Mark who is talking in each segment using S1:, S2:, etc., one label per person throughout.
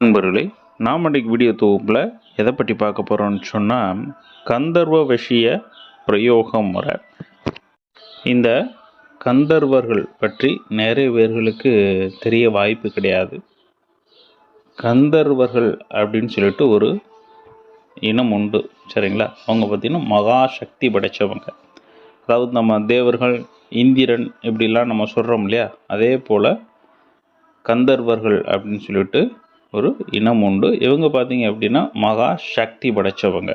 S1: நண்பர்களே நாம் அன்றைக்கு வீடியோ தொகுப்பில் எதை பற்றி பார்க்க போகிறோம்னு சொன்னால் கந்தர்வ விஷய பிரயோகம் முறை. இந்த கந்தர்வர்கள் பற்றி நிறைய பேர்களுக்கு தெரிய வாய்ப்பு கிடையாது. கந்தர்வர்கள் அப்படின்னு சொல்லிட்டு ஒரு இனம் உண்டு சரிங்களா? அவங்க பார்த்திங்கன்னா மகா சக்தி படைத்தவங்க அதாவது நம்ம தேவர்கள் இந்திரன் இப்படிலாம் நம்ம சொல்கிறோம் இல்லையா? அதே போல் கந்தர்வர்கள் அப்படின்னு சொல்லிட்டு ஒரு இனம் உண்டு. இவங்க பார்த்தீங்க அப்படின்னா மகா சக்தி படைத்தவங்க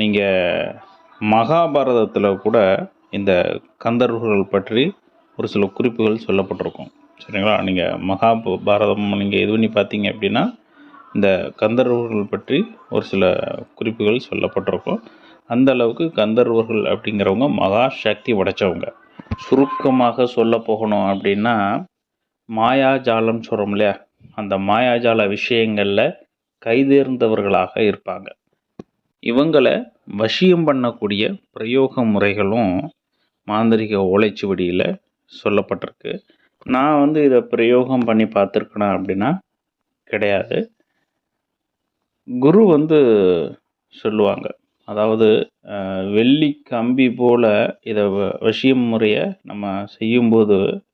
S1: நீங்கள் மகாபாரதத்தில் கூட இந்த கந்தர்வர்கள் பற்றி ஒரு சில குறிப்புகள் சொல்லப்பட்டிருக்கும். சரிங்களா? நீங்கள் மகாபாரதம் நீங்கள் இது பண்ணி பார்த்தீங்க அப்படின்னா இந்த கந்தர்வர்கள் பற்றி ஒரு சில குறிப்புகள் சொல்லப்பட்டிருக்கும். அந்த அளவுக்கு கந்தர்வர்கள் அப்படிங்கிறவங்க மகா சக்தி படைத்தவங்க சுருக்கமாக சொல்ல போகணும் அப்படின்னா மாயாஜாலம் சொல்கிறோம் இல்லையா? அந்த மாயாஜால விஷயங்களில் கைதேர்ந்தவர்களாக இருப்பாங்க. இவங்களை வசியம் பண்ணக்கூடிய பிரயோக முறைகளும் மாந்திரிக ஓலைச்சுவடியில் சொல்லப்பட்டிருக்கு. நான் வந்து இதை பிரயோகம் பண்ணி பார்த்துருக்கேனா அப்படின்னா கிடையாது. குரு வந்து சொல்லுவாங்க. அதாவது வெள்ளி கம்பி போல் இதை வ- வசியம் முறையை நம்ம செய்யும்போது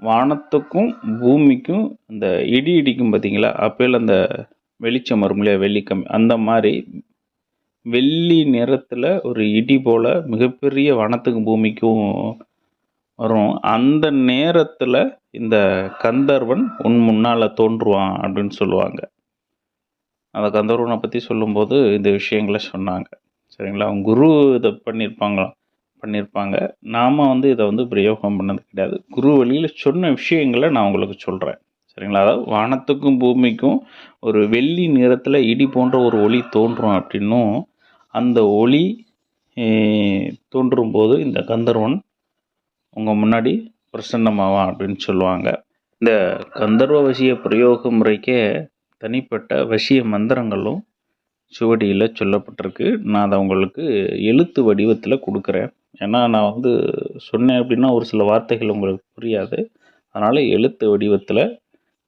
S1: வானத்துக்கும் பூமிக்கும் இந்த இடி இடிக்கும் பார்த்தீங்களா அப்போல அந்த வெளிச்சம் வரும் இல்லையா? வெள்ளி அந்த மாதிரி வெள்ளி நிறத்தில் ஒரு இடி போல் மிகப்பெரிய வானத்துக்கும் பூமிக்கும் வரும். அந்த நேரத்தில் இந்த கந்தர்வன் உன் முன்னால் தோன்றுவான் அப்படின்னு சொல்லுவாங்க. அந்த கந்தர்வனை பற்றி சொல்லும்போது இந்த விஷயங்களை சொன்னாங்க. சரிங்களா? அவங்க குரு இதை பண்ணியிருப்பாங்களாம். பண்ணியிருப்பாங்க நாம் வந்து இதை வந்து பிரயோகம் பண்ணது கிடையாது. குரு வழியில் சொன்ன விஷயங்களை நான் உங்களுக்கு சொல்கிறேன் சரிங்களா? அதாவது வானத்துக்கும் பூமிக்கும் ஒரு வெள்ளி நிறத்தில் இடி போன்ற ஒரு ஒளி தோன்றும் அப்படின்னும் அந்த ஒளி தோன்றும் போது இந்த கந்தர்வன் உங்கள் முன்னாடி பிரசன்னமாவான் அப்படின்னு சொல்லுவாங்க. இந்த கந்தர்வ வசிய பிரயோக முறைக்கே தனிப்பட்ட வசிய மந்திரங்களும் சுவடியில் சொல்லப்பட்டிருக்கு. நான் அதை உங்களுக்கு எழுத்து வடிவத்தில் கொடுக்குறேன். ஏன்னா நான் வந்து சொன்னேன் அப்படின்னா ஒரு சில வார்த்தைகள் உங்களுக்கு புரியாது. அதனால் எழுத்து வடிவத்தில்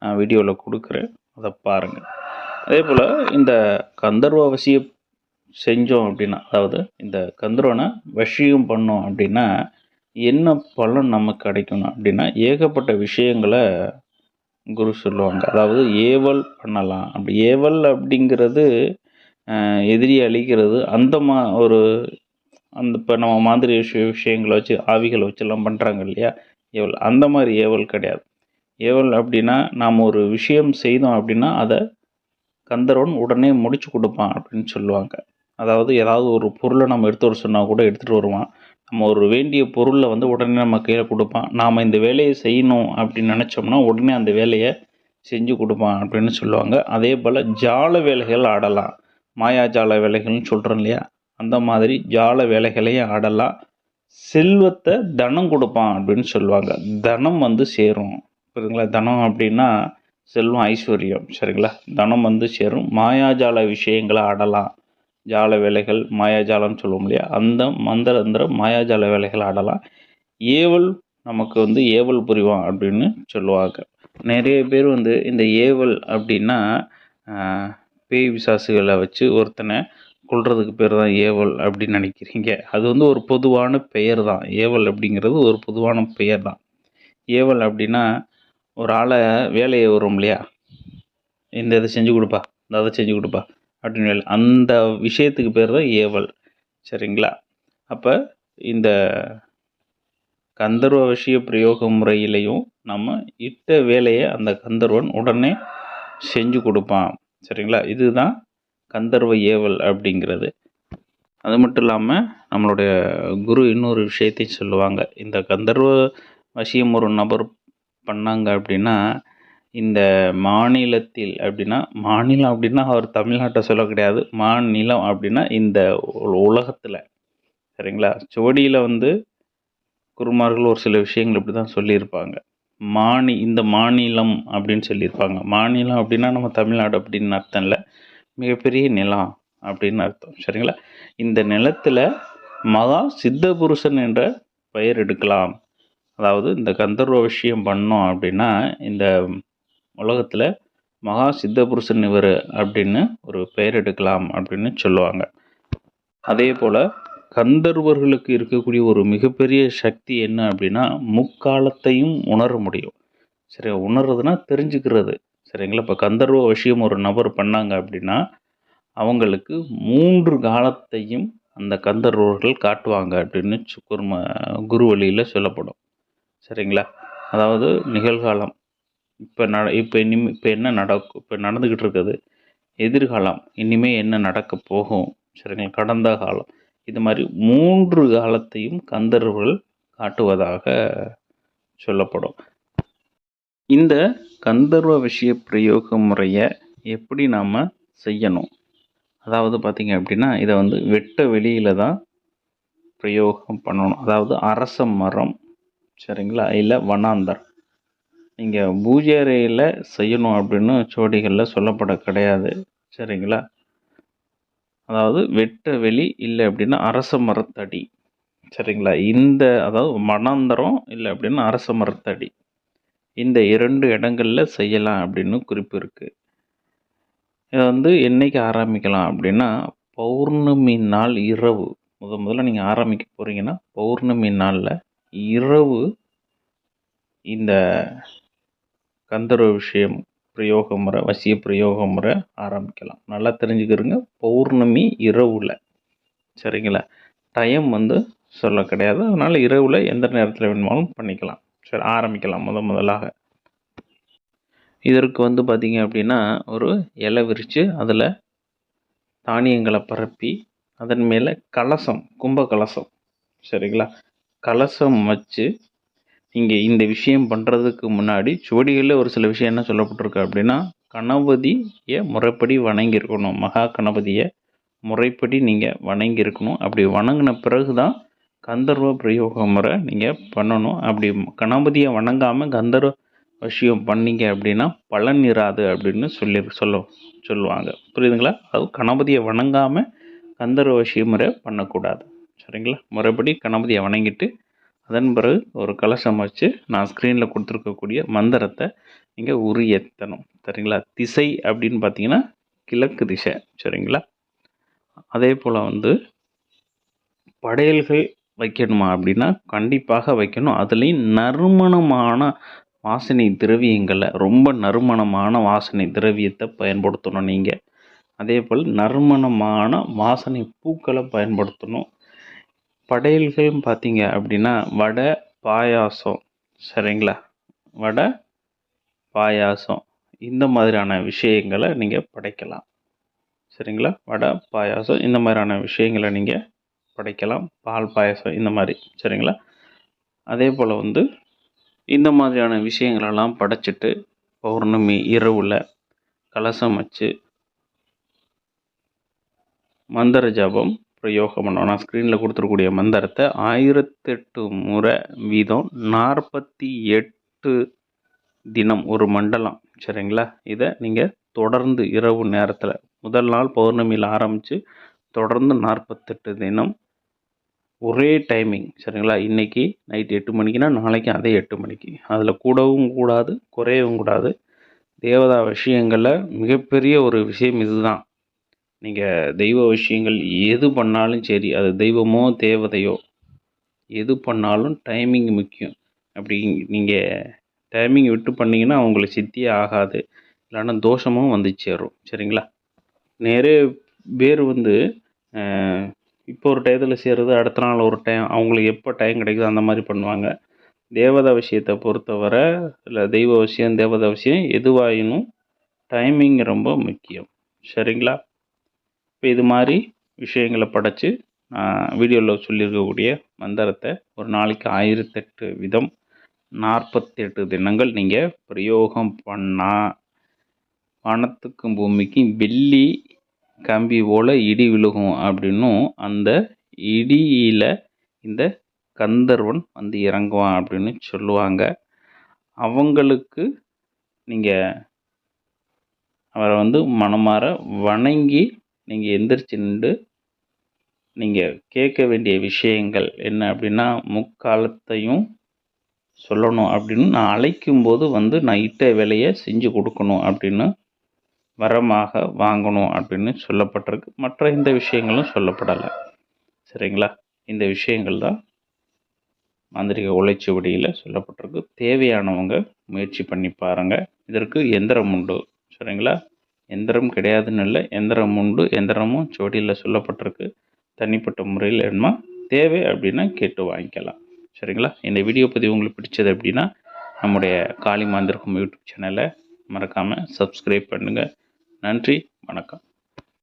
S1: நான் வீடியோவில் கொடுக்குறேன். அதை பாருங்கள் அதே போல் இந்த கந்தர்வ வசிய செஞ்சோம் அப்படின்னா அதாவது இந்த கந்தர்வனை வசியம் பண்ணோம் அப்படின்னா என்ன பலன் நமக்கு கிடைக்கணும் அப்படின்னா ஏகப்பட்ட விஷயங்களை குரு சொல்லுவாங்க. அதாவது ஏவல் பண்ணலாம். அப்படி ஏவல் அப்படிங்கிறது எதிரியை அழிக்கிறது அந்த மா ஒரு அந்த இப்போ நம்ம மாதிரி விஷய விஷயங்களை வச்சு ஆவிகளை வச்செல்லாம் பண்ணுறாங்க இல்லையா? ஏவல் அந்த மாதிரி ஏவல் கிடையாது. ஏவல் அப்படின்னா நாம் ஒரு விஷயம் செய்தோம் அப்படின்னா அதை கந்தரவன் உடனே முடிச்சு கொடுப்பான் அப்படின்னு சொல்லுவாங்க. அதாவது ஏதாவது ஒரு பொருளை நம்ம எடுத்து வர சொன்னால் கூட எடுத்துகிட்டு வருவான். நம்ம ஒரு வேண்டிய பொருளை வந்து உடனே நம்ம கையில் கொடுப்பான். நாம் இந்த வேலையை செய்யணும் அப்படின்னு நினச்சோம்னா உடனே அந்த வேலையை செஞ்சு கொடுப்பான் அப்படின்னு சொல்லுவாங்க. அதே போல் ஜால வேலைகள் ஆடலாம். மாயாஜால வேலைகள்னு சொல்கிறோம் இல்லையா? அந்த மாதிரி ஜால வேலைகளையும் ஆடலாம் செல்வத்தை தனம் கொடுப்பான் அப்படின்னு சொல்லுவாங்க. தனம் வந்து சேரும். புரியுதுங்களா? தனம் அப்படின்னா செல்வம் ஐஸ்வர்யம். சரிங்களா? தனம் வந்து சேரும். மாயாஜால விஷயங்களை ஆடலாம் ஜால வேலைகள் மாயாஜாலம்னு சொல்லுவோம் இல்லையா? அந்த மந்திரந்திர மாயாஜால வேலைகள் ஆடலாம் ஏவல் நமக்கு வந்து ஏவல் புரிவான் அப்படின்னு சொல்லுவாங்க. நிறைய பேர் வந்து இந்த ஏவல் அப்படின்னா பேய் பிசாசுகளை வச்சு ஒருத்தனை கொள்றதுக்கு பேர் தான் ஏவல் அப்படின்னு நினைக்கிறீங்க. அது வந்து ஒரு பொதுவான பெயர் தான். ஏவல் அப்படிங்கிறது ஒரு பொதுவான பெயர் தான். ஏவல் அப்படின்னா ஒரு ஆளை வேலையை வரும் இல்லையா? இந்த இதை செஞ்சு கொடுப்பா இந்த அதை செஞ்சு கொடுப்பா அப்படின்னு அந்த விஷயத்துக்கு பேர் தான் ஏவல். சரிங்களா? அப்போ இந்த கந்தர்வ விஷய பிரயோக முறையிலையும் நம்ம இட்ட வேலையை அந்த கந்தர்வன் உடனே செஞ்சு கொடுப்பான். சரிங்களா? இதுதான் கந்தர்வ ஏவல் அப்படிங்கிறது. அது மட்டும் இல்லாமல் நம்மளுடைய குரு இன்னொரு விஷயத்தையும் சொல்லுவாங்க. இந்த கந்தர்வ வசியம் ஒரு நபர் பண்ணாங்க அப்படின்னா இந்த மாநிலத்தில் அப்படின்னா மாநிலம் அப்படின்னா அவர் தமிழ்நாட்டை சொல்ல கிடையாது. மாநிலம் அப்படின்னா இந்த உலகத்தில். சரிங்களா? சுவடியில் வந்து குருமார்கள் ஒரு சில விஷயங்கள் இப்படி தான் சொல்லியிருப்பாங்க. மானி இந்த மாநிலம் அப்படின்னு சொல்லியிருப்பாங்க. மாநிலம் அப்படின்னா நம்ம தமிழ்நாடு அப்படின்னு அர்த்தம் இல்லை மிகப்பெரிய நிலம் அப்படின்னு அர்த்தம். சரிங்களா? இந்த நிலத்தில் மகா சித்த புருஷன் என்ற பெயர் எடுக்கலாம். அதாவது இந்த கந்தர்வ விஷயம் பண்ணோம் அப்படின்னா இந்த உலகத்தில் மகா சித்தபுருஷன் இவர் அப்படின்னு ஒரு பெயர் எடுக்கலாம் அப்படின்னு சொல்லுவாங்க. அதே போல் கந்தர்வர்களுக்கு இருக்கக்கூடிய ஒரு மிகப்பெரிய சக்தி என்ன அப்படின்னா முக்காலத்தையும் உணர முடியும். சரி உணர்றதுனா தெரிஞ்சுக்கிறது. சரிங்களா? இப்போ கந்தர்வ விஷயம் ஒரு நபர் பண்ணாங்க அப்படின்னா அவங்களுக்கு மூன்று காலத்தையும் அந்த கந்தர்வர்கள் காட்டுவாங்க அப்படின்னு சுக்குர்ம குரு வழியில் சொல்லப்படும். சரிங்களா? அதாவது நிகழ்காலம். இப்போ நட இப்போ இனிமே இப்போ என்ன நடக்கும் இப்போ நடந்துக்கிட்டு இருக்குது? எதிர்காலம். இனிமேல் என்ன நடக்க போகும்? சரிங்களா? கடந்த காலம். இது மாதிரி மூன்று காலத்தையும் கந்தர்வர்கள் காட்டுவதாக சொல்லப்படும். இந்த கந்தர்வ விஷய பிரயோக முறையை எப்படி நாம் செய்யணும்? அதாவது பார்த்திங்க அப்படின்னா இதை வந்து வெட்ட வெளியில் தான் பிரயோகம் பண்ணணும். அதாவது அரச மரம் சரிங்களா? இல்லை வனாந்தர். நீங்கள் பூஜை அறையில் செய்யணும் அப்படின்னு சோடிகளில் சொல்லப்பட கிடையாது சரிங்களா? அதாவது வெட்ட வெளி இல்லை அப்படின்னா அரச மரத்தடி. சரிங்களா? இந்த அதாவது மனாந்தரம் இல்லை அப்படின்னா அரச மரத்தடி. இந்த இரண்டு இடங்களில் செய்யலாம் அப்படின்னு குறிப்பு இருக்குது இதை வந்து என்னைக்கு ஆரம்பிக்கலாம் அப்படின்னா பௌர்ணமி நாள் இரவு. முத முதல்ல நீங்கள் ஆரம்பிக்க போகிறீங்கன்னா பௌர்ணமி நாளில் இரவு இந்த கந்தர்வ விஷயம் பிரயோக முறை வசிய பிரயோக முறை ஆரம்பிக்கலாம். நல்லா தெரிஞ்சுக்கிறங்க பௌர்ணமி இரவில். சரிங்களா? டைம் வந்து சொல்ல கிடையாது. அதனால் இரவில் எந்த நேரத்தில் வேணுமாலும் பண்ணிக்கலாம். சரி ஆரம்பிக்கலாம் முத முதலாக. இதற்கு வந்து பார்த்திங்க அப்படின்னா ஒரு இலை விரித்து அதில் தானியங்களை பரப்பி அதன் மேலே கலசம் கும்ப கலசம் சரிங்களா? கலசம் வச்சு இங்கே இந்த விஷயம் பண்ணுறதுக்கு முன்னாடி சுவடிகளில் ஒரு சில விஷயம் என்ன சொல்லப்பட்டிருக்கு அப்படின்னா கணபதியை முறைப்படி வணங்கியிருக்கணும். மகா கணபதியை முறைப்படி நீங்கள் வணங்கியிருக்கணும். அப்படி வணங்கின பிறகு தான் கந்தர்வ பிரயோக முறை நீங்கள் பண்ணணும். அப்படி கணபதியை வணங்காமல் கந்தர்வ விஷயம் பண்ணீங்க அப்படின்னா பலன் இராது அப்படின்னு சொல்லி சொல்ல சொல்லுவாங்க. புரியுதுங்களா? அது கணபதியை வணங்காமல் கந்தர்வ விஷய முறை பண்ணக்கூடாது. சரிங்களா? முறைப்படி கணபதியை வணங்கிட்டு அதன் பிறகு ஒரு கலசம் வச்சு நான் ஸ்க்ரீனில் கொடுத்துருக்கக்கூடிய மந்திரத்தை நீங்கள் உரியத்தணும். சரிங்களா? திசை அப்படின்னு பார்த்தீங்கன்னா கிழக்கு திசை. சரிங்களா? அதே போல் வந்து படையல்கள் வைக்கணுமா அப்படின்னா கண்டிப்பாக வைக்கணும். அதுலேயும் நறுமணமான வாசனை திரவியங்களை ரொம்ப நறுமணமான வாசனை திரவியத்தை பயன்படுத்தணும் நீங்கள் அதே போல் நறுமணமான வாசனை பூக்களை பயன்படுத்தணும். படையல்கள் பார்த்தீங்க அப்படின்னா வடை பாயாசம். சரிங்களா? வடை பாயாசம். இந்த மாதிரியான விஷயங்களை நீங்கள் படைக்கலாம். சரிங்களா? வடை பாயாசம் இந்த மாதிரியான விஷயங்களை நீங்கள் படைக்கலாம். பால் பாயாசம் இந்த மாதிரி. சரிங்களா? அதே போல் வந்து இந்த மாதிரியான விஷயங்களெல்லாம் படைச்சிட்டு பௌர்ணமி இரவில் கலசம் வச்சு மந்திர ஜபம் பிரயோகம் பண்ணோம். நான் ஸ்க்ரீனில் கொடுத்துருக்கூடிய மந்திரத்தை ஆயிரத்தெட்டு முறை வீதம் நாற்பத்தி எட்டு தினம் ஒரு மண்டலம். சரிங்களா? இதை நீங்கள் தொடர்ந்து இரவு நேரத்தில் முதல் நாள் பௌர்ணமியில் ஆரம்பித்து தொடர்ந்து நாற்பத்தெட்டு தினம் ஒரே டைமிங் சரிங்களா? இன்றைக்கி நைட் எட்டு மணிக்குனா நாளைக்கு அதே எட்டு மணிக்கு. அதில் கூடவும் கூடாது குறையவும் கூடாது. தேவதா விஷயங்களில் மிகப்பெரிய ஒரு விஷயம் இதுதான். நீங்கள் தெய்வ விஷயங்கள் எது பண்ணாலும் சரி அது தெய்வமோ தேவதையோ எது பண்ணாலும் டைமிங் முக்கியம். அப்படி நீங்கள் டைமிங் விட்டு பண்ணிங்கன்னா உங்களுக்கு சித்தியே ஆகாது. இல்லைன்னா தோஷமும் வந்து சேரும். சரிங்களா? நிறைய பேர் வந்து இப்போ ஒரு டயத்தில் செய்கிறது அடுத்த நாள் ஒரு டைம் அவங்களுக்கு எப்போ டைம் கிடைக்குதோ அந்த மாதிரி பண்ணுவாங்க. தேவதா விஷயத்தை பொறுத்தவரை இல்லை தெய்வ விஷயம் தேவதா விஷயம் எதுவாயினும் டைமிங் ரொம்ப முக்கியம். சரிங்களா? இப்போ இது மாதிரி விஷயங்களை படைச்சு வீடியோவில் சொல்லியிருக்கக்கூடிய மந்திரத்தை ஒரு நாளைக்கு ஆயிரத்தெட்டு விதம் நாற்பத்தெட்டு தினங்கள் நீங்கள் பிரயோகம் பண்ணால் வானத்துக்கும் பூமிக்கும் வெள்ளி கம்பி போல் இடி விழுகும் அப்படின்னும் அந்த இடியில் இந்த கந்தர்வன் வந்து இறங்குவான் அப்படின்னு சொல்லுவாங்க. அவங்களுக்கு நீங்கள் அவரை வந்து மனமாற வணங்கி நீங்கள் எந்திரிச்சு நின்று நீங்கள் கேட்க வேண்டிய விஷயங்கள் என்ன அப்படின்னா முக்காலத்தையும் சொல்லணும் அப்படின்னு நான் அழைக்கும்போது வந்து நான் இட்ட வேலையை செஞ்சு கொடுக்கணும் அப்படின்னு வரமாக வாங்கணும் அப்படின்னு சொல்லப்பட்டிருக்கு. மற்ற இந்த விஷயங்களும் சொல்லப்படலை. சரிங்களா? இந்த விஷயங்கள் தான் மாந்திரிக உழைச்சுவடியில் சொல்லப்பட்டிருக்கு. தேவையானவங்க முயற்சி பண்ணி பாருங்கள் இதற்கு எந்திரம் உண்டு. சரிங்களா? எந்திரம் கிடையாதுன்னு இல்லை எந்திரம் உண்டு எந்திரமும் சுவடியில் சொல்லப்பட்டிருக்கு. தனிப்பட்ட முறையில் என்ன தேவை அப்படின்னா கேட்டு வாங்கிக்கலாம். சரிங்களா? இந்த வீடியோ பதிவு உங்களுக்கு பிடிச்சது அப்படின்னா நம்முடைய காளி மாந்திரகம் யூடியூப் சேனலை மறக்காமல் சப்ஸ்கிரைப் பண்ணுங்கள் நன்றி வணக்கம்.